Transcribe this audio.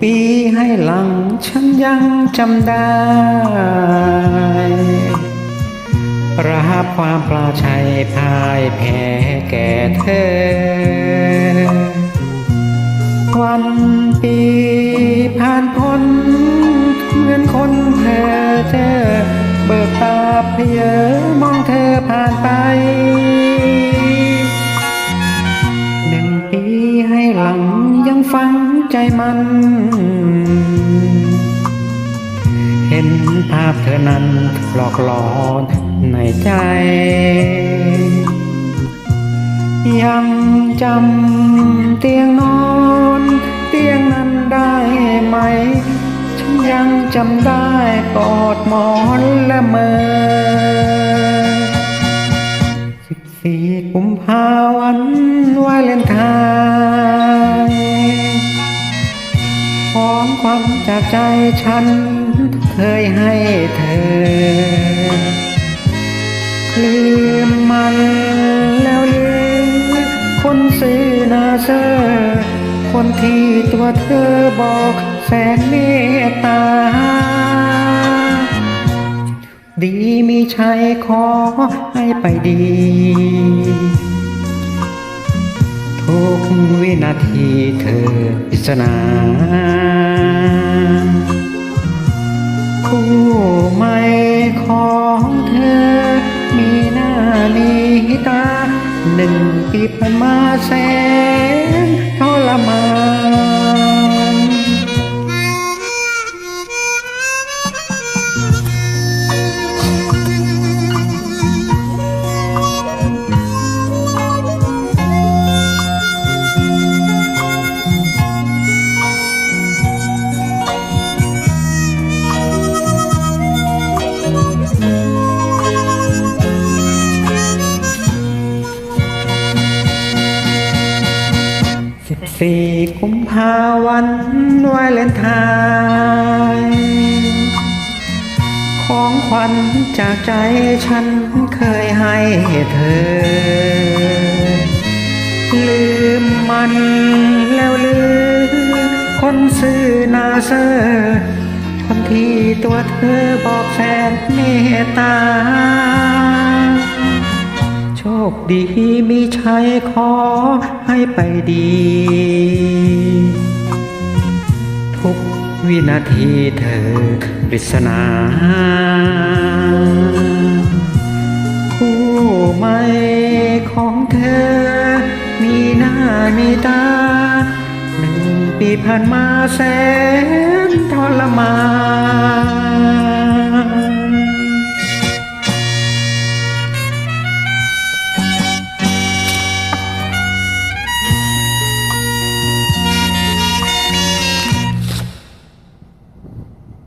ปีให้หลังฉันยังจำได้รับความปลาชัยพ่ายแพ้แก่เธอ วันปีผ่านพ้นเหมือนคนเธอเจอ เบิกตาเพเยอมองเธอผ่านไป หลังยังฝังใจมัน เห็นภาพเธอนั้นหลอกหลอนในใจ ยังจำเตียงนอน เตียงนั้นได้ไหม ฉันยังจำได้กอดหมอนและเมอ สี่กุมภาวันวาเลนไทน์ของความจากใจฉันเคยให้เธอ ลืมมันแล้วลืมคนซื้อนาเซอร์ คนที่ตัวเธอบอกแสนเมตตา ดีมีชัยขอให้ไปดี ทุกวินาทีเธอปริศนา คู่ใหม่ของเธอ มีหน้ามีตาหนึ่งปีผ่านมาแสน สี่กุมภาวันวาเลนไทน์ของขวัญจากใจฉันเคยให้เธอ ลืมมันแล้วลืมคนซื่อนาเซอร์คนที่ตัวเธอบอกแสนเมตตา ดีมีชัยขอให้ไปดี ทุกวินาทีเธอปริศนาผู้ใหม่ของเธอ มีหน้ามีตาหนึ่งปีผ่านมาแสนทรมาน